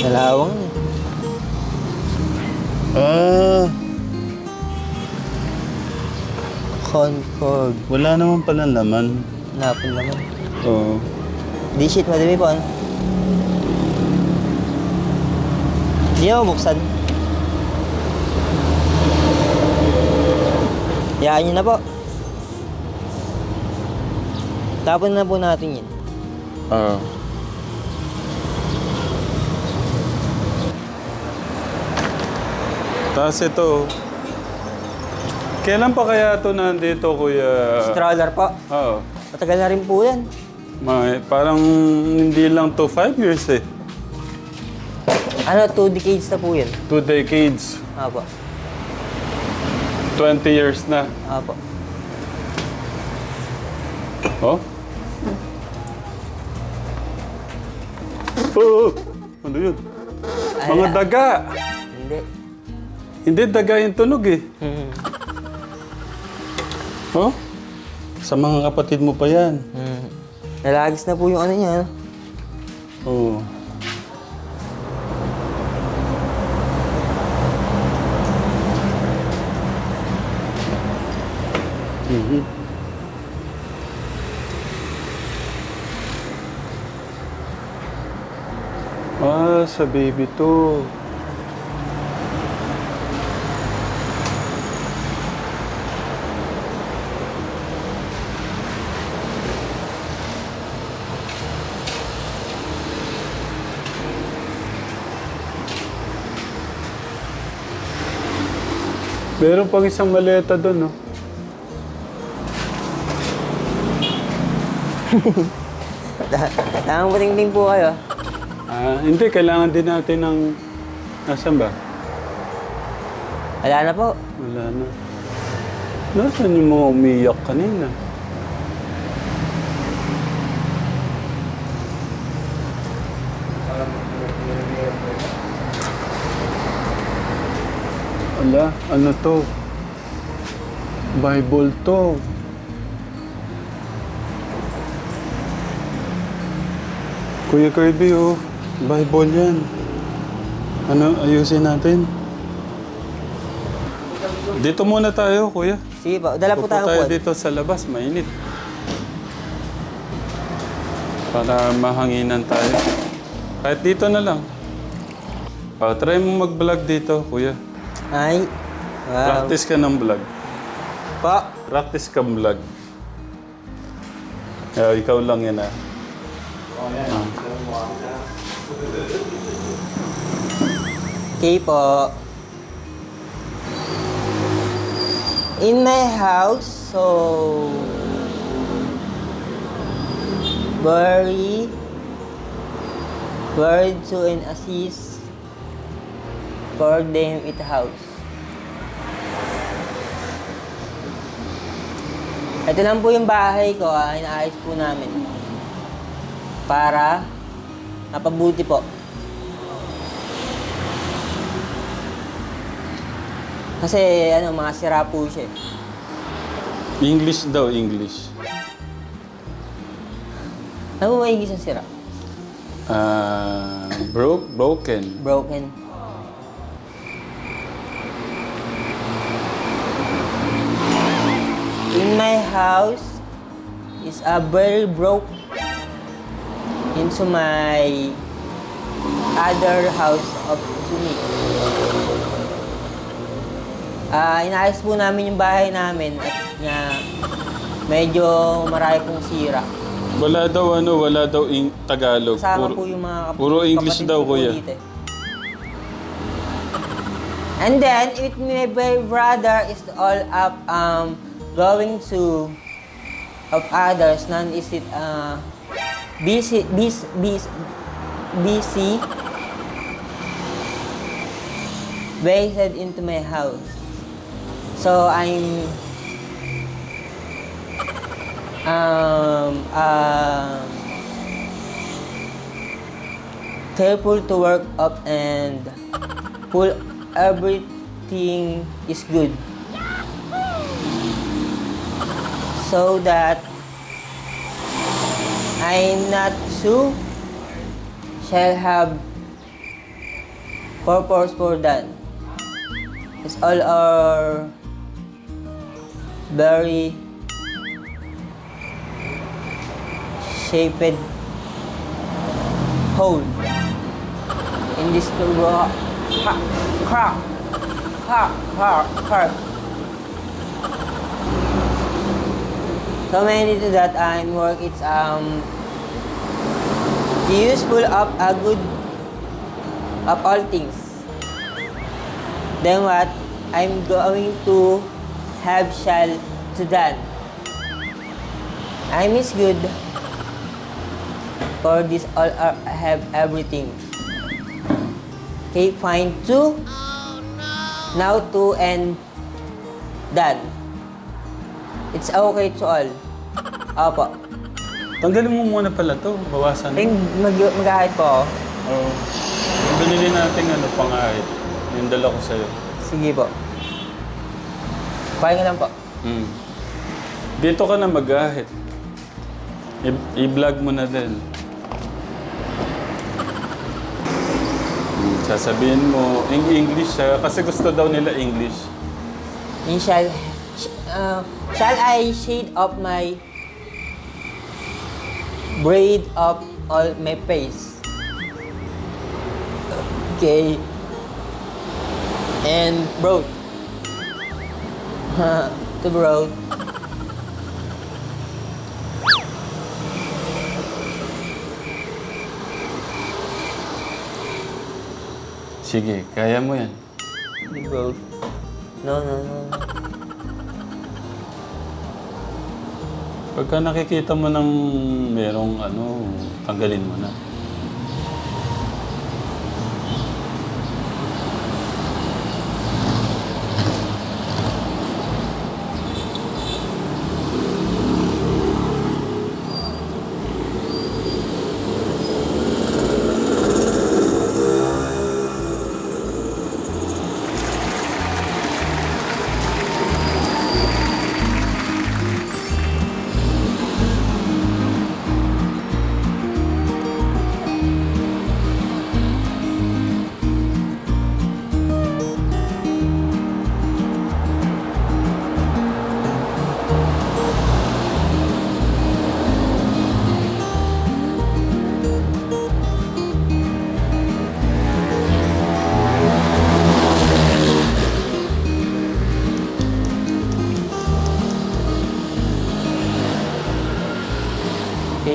Dalawang. Ah, Concord. wala naman pala laman. Napon naman. Oo. Di shit, madami po ano. Hindi ako buksan. Yaan nyo na po. Tapon na po natin yun. Ah. Tapos ito, kailan pa kaya ito nandito, Kuya? Stroller po. Oo. Matagal na rin po yan. May, parang hindi lang to 5 years eh. Ano, two decades na po yan. Two decades. Apo. 20 years na. Apo. Oh? Oo. Ano yun? Mga daga. Hindi. Hindi, daga yung tunog eh. Hmm. Oh? Sa mga kapatid mo pa yan. Hmm. Nalagis na po yung ano niya. Oo. Mhm. Ah, sa baby to. Meron pang isang maleta doon, no? Tamang patingting po kayo. Ah, hindi, kailangan din natin ng... Nasaan ba? Wala na po. Wala na. Nasaan yung mga umiyak kanina? Ala, ano to? Bible to. Kuya Kirby, oh. Bible yan. Ano, ayusin natin. Dito muna tayo, kuya. Sige po, dala po Upo tayo tayo po. dito sa labas, mainit. Para mahanginan tayo. Kahit dito na lang. Oh, try mo mag-vlog dito, kuya. Ay. Wow. Practice ka ng vlog. Po. Practice ka vlog. Eh, ikaw lang yan ah. Ah. Okay po. In my house, so very word to and assist for them it house. Ito lang po yung bahay ko, ah, inaayos po namin. Para mapabuti po. Kasi ano, mga sira po siya. eh. English daw, English. Ano mo maigis ang sira? Ah, broke, broken. Broken. My house is a very broke into my other house of Sumi. Ah, inaayos po namin yung bahay namin at nga medyo marami pong sira. Wala daw ano, wala daw in Tagalog. Kasama Puro- po yung mga kap- puro English kapatid daw, ko po kuya. dito eh. And then, with my br- brother is all up um, going to of others, none is it uh, busy, busy, busy, busy based into my house. So I'm um, um, careful to work up and pull everything is good so that I not too shall have purpose for that. It's all are very shaped hole in this. Crack, crack, crack, crack, crack. So many to that I'm work it's um useful of a good of all things. Then what? I'm going to have shall to done. I miss good. For this all are, have everything. Okay, fine two. Now two and done. It's okay to all. Opo. Tanggalin mo muna pala to. Bawasan Ay, mag mag-ahit po ako. Oo. Yung binili natin ano, pangahit. Yung dala ko sa'yo. Sige po. Pahinga lang po. Hmm. Dito ka na mag-ahit. I- I-vlog mo na din. Hmm, Sasabihin mo, in English siya, kasi gusto daw nila English. Sh- uh, shall I shade of my braid of all my face? Okay. And broad. to broad. Sige, kaya mo yan. Broad. No, no, no. Pagka nakikita mo ng merong ano, tanggalin mo na.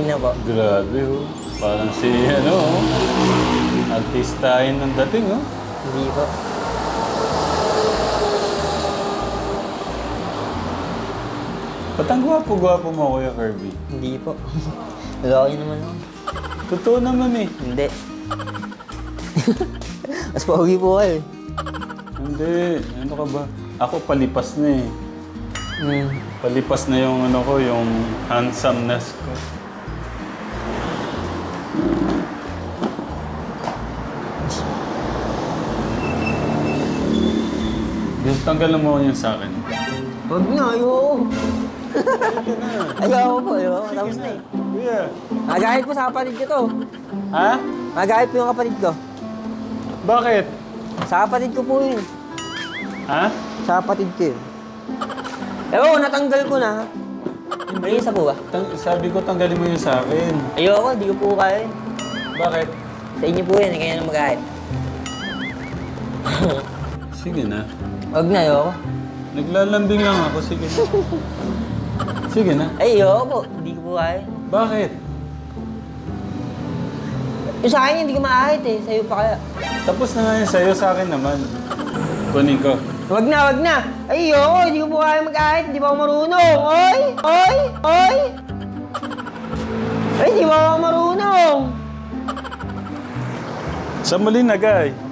Okay na po. Grabe oh. Parang si ano oh. Artistahin ng dating oh. Hindi po. Ba't ang gwapo-gwapo mo, Kuya Kirby? Hindi po. Laki naman ako. Totoo naman eh. Hindi. Mas pogi po kayo eh. Hindi. Ano ka ba? Ako palipas na eh. Hmm. Palipas na yung ano ko, yung handsomeness ko. Gusto tanggalan mo yun sa akin. Huwag na, ayoko. ayoko po, ayoko. Tapos na eh. Magahit po sa kapatid ko to. Ha? Magahit po yung kapatid ko. Bakit? Sa kapatid ko po yun. Ha? Sa kapatid ko yun. Ewan ko, natanggal ko na. May isa po ba? Tang- sabi ko tanggalin mo yun sa akin. Ayoko, di ko po kaya yun. Bakit? Sa inyo po yun, kaya na magahit. Sige na. Huwag na, ayoko. Naglalambing lang ako. Sige na. Sige na. Ay, ayoko. Hindi ko po kaya. Bakit? Yung sa akin, hindi ko maahit eh. Sa'yo pa kaya. Tapos na nga yun sa'yo, sa akin naman. Kunin ko. Wag na, wag na. Ay, ayoko. Hindi ko po kaya mag-ahit. Hindi pa ako marunong. Oy! Oy! Oy! Ay, hindi pa ako marunong. Sa mali na, guy.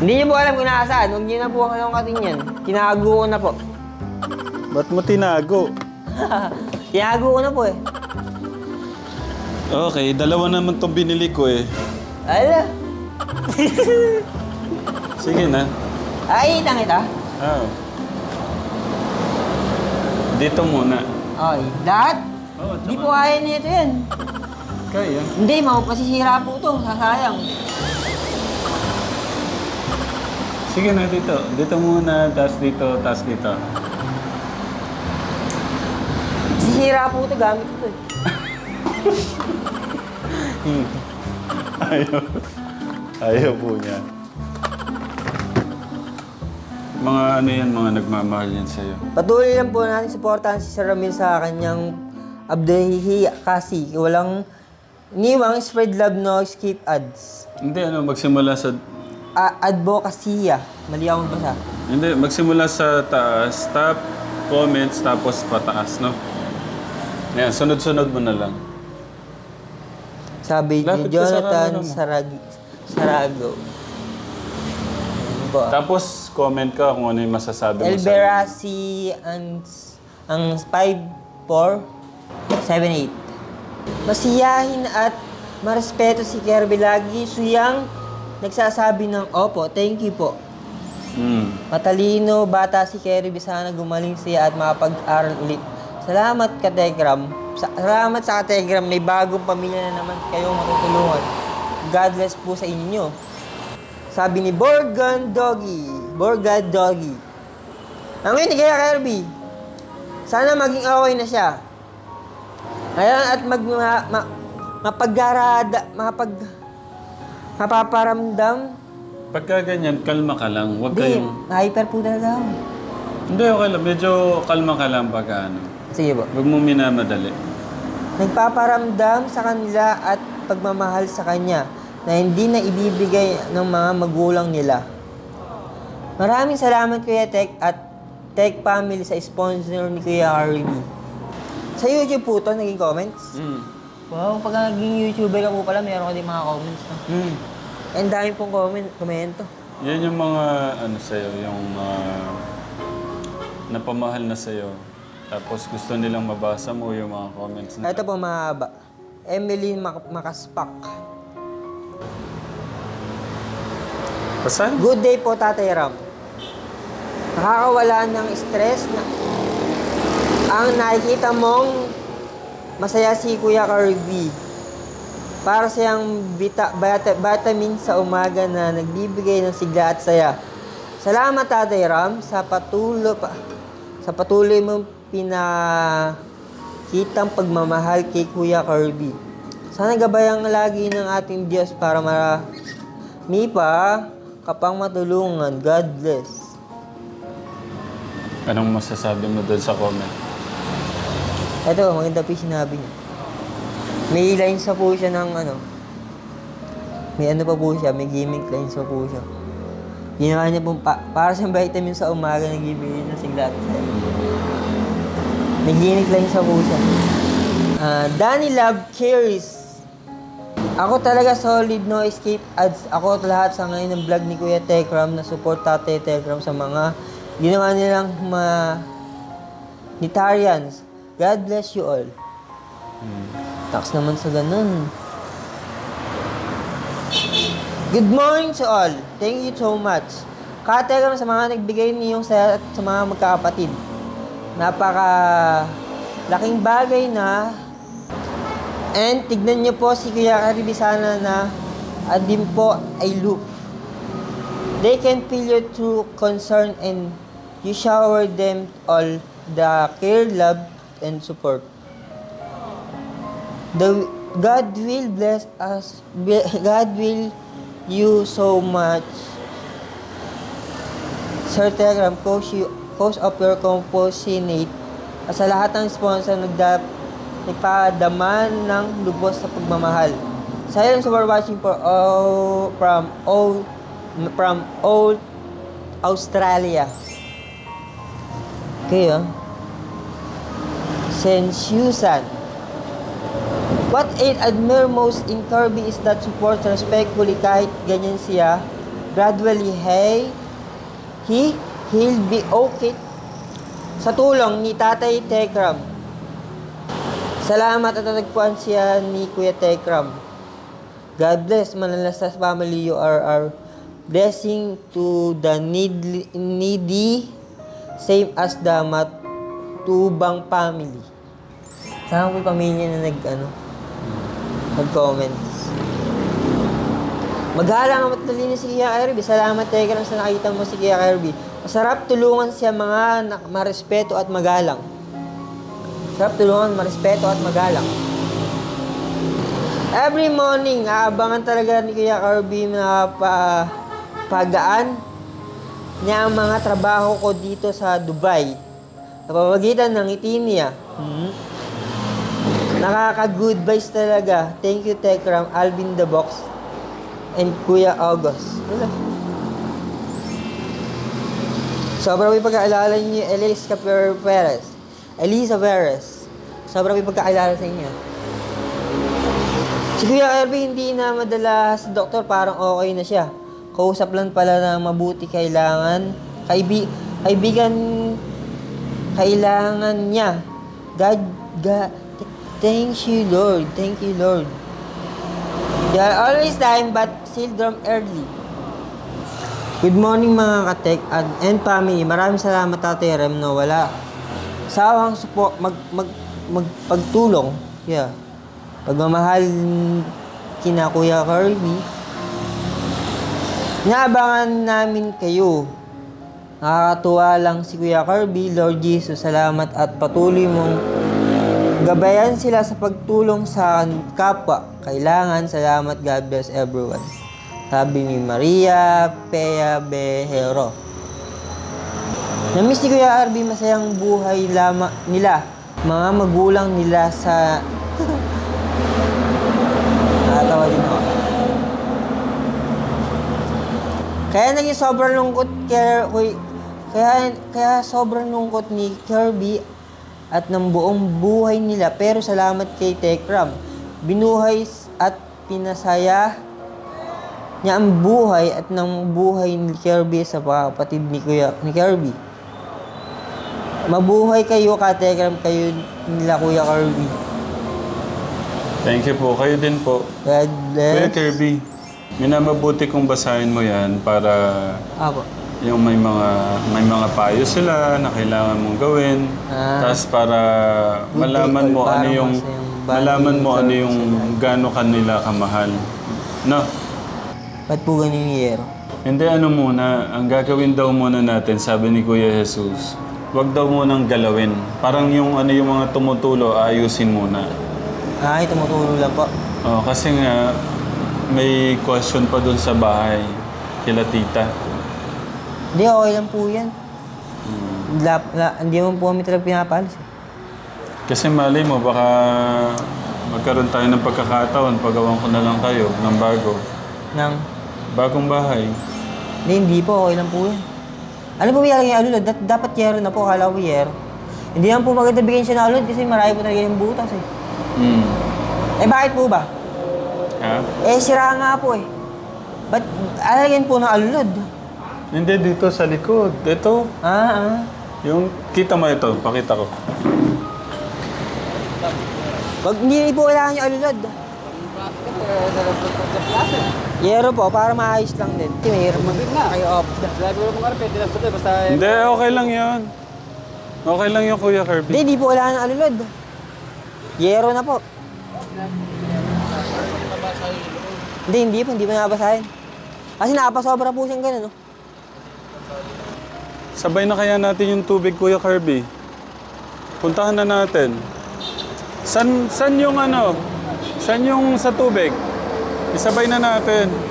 Hindi niyo po alam kung nasaan. Huwag niyo na po ang kating yan. Tinago ko na po. Ba't mo tinago? Tinago ko na po eh. Okay, dalawa naman tong binili ko eh. Ala. Sige na. Ay, itang kita. Ah. Dito muna. Ay, lahat? Oo, Hindi po kaya nito yan. Kaya. Hindi, mau pasisira po to. Sasayang. Sige na, dito. Dito muna, tapos dito, tapos dito. Sihira po ito, gamit ko eh. Ayaw. Ayaw po niya. Mga ano yan, mga nagmamahal yan sa'yo. Patuloy lang po natin supportahan si Sir Ramil sa kanyang abdehi kasi walang niwang spread love no skip ads. Hindi, ano, magsimula sa... A- advocacy. Mali akong basa. Hindi, magsimula sa taas, top, comments, tapos pataas, no? Yan, sunod-sunod mo na lang. Sabi ni Lapit ka sa Jonathan camera mo. Sarago. Ano po? Tapos, comment ka kung ano yung masasabi mo sa... Elberasi ang ang 5478. Masiyahin at marespeto si Kirby lagi suyang nagsasabi ng opo, thank you po. Hmm. Matalino, bata si Kirby, sana gumaling siya at makapag-aral ulit. Salamat ka, Tegram. Sa- salamat sa Tegram, may bagong pamilya na naman kayong matutulungan. God bless po sa inyo. Sabi ni Borgan Doggy. Borgan Doggy. Ang ngayon ni Kaya Kirby, sana maging okay na siya. Ngayon at mag ma, ma, mapaggarada, mapag mapaparamdam. Pagka ganyan, kalma ka lang. Huwag Hindi, kayong... hyper po talaga ako. Hindi, okay lang. Medyo kalma ka lang pagka ano. Sige po. Huwag mo minamadali. Nagpaparamdam sa kanila at pagmamahal sa kanya na hindi na ibibigay ng mga magulang nila. Maraming salamat Kuya Tek at Tech Family sa sponsor ni Kuya Harvey. Sa YouTube po to, naging comments. Hmm. Wow, pag naging YouTuber ka po pala, meron ka din mga comments. No? Hmm. Ang dami pong comment, komento. Yan yung mga ano sa'yo, yung uh, napamahal na sa'yo. Tapos gusto nilang mabasa mo yung mga comments na. Ito po mahaba. Emily Mac- Makaspak. Basahin. Good day po, Tatay Ram. Nakakawala ng stress na ang nakikita mong masaya si Kuya Kirby. Para siyang bita, bata, vitamin sa umaga na nagbibigay ng sigla at saya. Salamat Tatay Ram sa patuloy pa, sa patuloy mong pinakitang pagmamahal kay Kuya Kirby. Sana gabayan lagi ng ating Diyos para marami pa kapang matulungan. God bless. Anong masasabi mo doon sa comment? Ito, maganda po yung sinabi niya. May lines na po siya ng ano. May ano pa po siya, may gimmick lines pa po siya. Ginawa niya po, pa, para sa vitamin sa umaga, nagbibigay ng sigla at. May gimmick lines pa po siya. Ah, Danny Love Cares. Ako talaga solid, no escape ads. Ako at lahat sa ngayon ng vlog ni Kuya Tekram na support Tate Tekram sa mga ginawa nilang ma Nitarians. God bless you all. Tax naman sa ganun. Good morning to all. Thank you so much. Kategram sa mga nagbigay niyong saya at sa mga magkakapatid. Napaka laking bagay na and tignan niyo po si Kuya Caribe sana na adim po ay loop. They can feel your true concern and you shower them all the care, love, and support. The God will bless us. God will you so much. Sir Telegram, coach, you, coach of your compassionate. At sa lahat ng sponsor, nagda, nagpadaman ng lubos sa pagmamahal. Silence for watching for all from all from old Australia. Okay, ah. Saint Susan. What I admire most in Kirby is that support respectfully kahit ganyan siya. Gradually, hey, he, he'll be okay. Sa tulong ni Tatay Tekram. Salamat at natagpuan siya ni Kuya Tekram. God bless, Manalastas family, you are our blessing to the need, needy, same as the Matubang family. Sana yung pamilya na nag, ano, nag-comments. Magalang at matalino si Kuya Kirby. Salamat Tekram sa nakita mo si Kuya Kirby. Masarap tulungan siya mga marespeto at magalang. Masarap tulungan, marespeto at magalang. Every morning, aabangan talaga ni Kuya Kirby na pa, pagaan niya ang mga trabaho ko dito sa Dubai. Napamagitan ng ngiti niya. Hmm. Nakaka-good vibes talaga. Thank you, Tekram, Alvin the Box, and Kuya August. Wala. Sobrang may pagkaalala niyo, Elisa Perez. Elisa Perez. Sobrang may pagkaalala sa inyo. Si Kuya Kirby hindi na madala sa doktor, parang okay na siya. Kausap lang pala na mabuti kailangan, kaibi, kaibigan, kailangan niya. God, God, thank you Lord, thank you Lord. They are always time but syndrome early. Good morning mga katek and, family. Maraming salamat Tate Rem na wala. Sawang supo, mag, mag, magpagtulong. Yeah. Pagmamahal kina Kuya Kirby. Naabangan namin kayo. Nakakatuwa lang si Kuya Kirby, Lord Jesus, salamat at patuloy mong gabayan sila sa pagtulong sa kapwa. Kailangan, salamat, God bless everyone. Sabi ni Maria Pea Behero. Namiss ni Kuya Kirby masayang buhay lama nila. Mga magulang nila sa... Nakatawa din ako. Kaya naging sobrang lungkot kaya, kaya, kaya sobrang lungkot ni Kirby at ng buong buhay nila. Pero salamat kay Tekram. Binuhay at pinasaya niya ang buhay at ng buhay ni Kirby sa kapatid ni Kuya ni Kirby. Mabuhay kayo, Katekram, kayo nila Kuya Kirby. Thank you po. Kayo din po. God Kuya bless. Kirby, minamabuti kong basahin mo yan para Apo. Yung may mga may mga payo sila na kailangan mong gawin. Ah. Tapos para malaman mo ano yung malaman mo ano yung gaano kanila kamahal. No. Ba't po ganun yung yero? Hindi ano muna, ang gagawin daw muna natin, sabi ni Kuya Jesus, wag daw munang galawin. Parang yung ano yung mga tumutulo, ayusin muna. Ay, tumutulong lang po. Oh, kasi nga may question pa dun sa bahay kila tita. Hindi, okay lang po yan. Hmm. La, la, hindi mo po kami talaga pinapalis. Kasi mali mo, baka magkaroon tayo ng pagkakataon, pagawan ko na lang kayo ng bago. Nang, Bagong bahay. hindi, hindi po, okay lang po yan. Ano po yung alulod? Dat, dapat yero na po, kala ko yero. Hindi naman po maganda bigyan siya ng alulod kasi marami po talaga yung butas eh. Hmm. Eh bakit po ba? Ha? Eh sira nga po eh. Ba't alagyan po ng alulod? Hindi, dito sa likod. Ito. Ah, ah. Yung, kita mo ito, pakita ko. Wag, hindi po kailangan yung alulod. Yero po, para maayos lang din. Kasi may hirap mag... Kayo off. Sabi ko mga pwede lang sa basta Hindi, okay lang yan. Okay lang yung Kuya Hindi, Kirby. hindi po kailangan ng alulod. Yero na po. Hindi, hindi po, hindi po nabasahin. Kasi nakapasobra po siyang ganun, no? Sabay na kaya natin yung tubig, Kuya Kirby. Puntahan na natin. San, san yung ano? San yung sa tubig? Isabay na natin.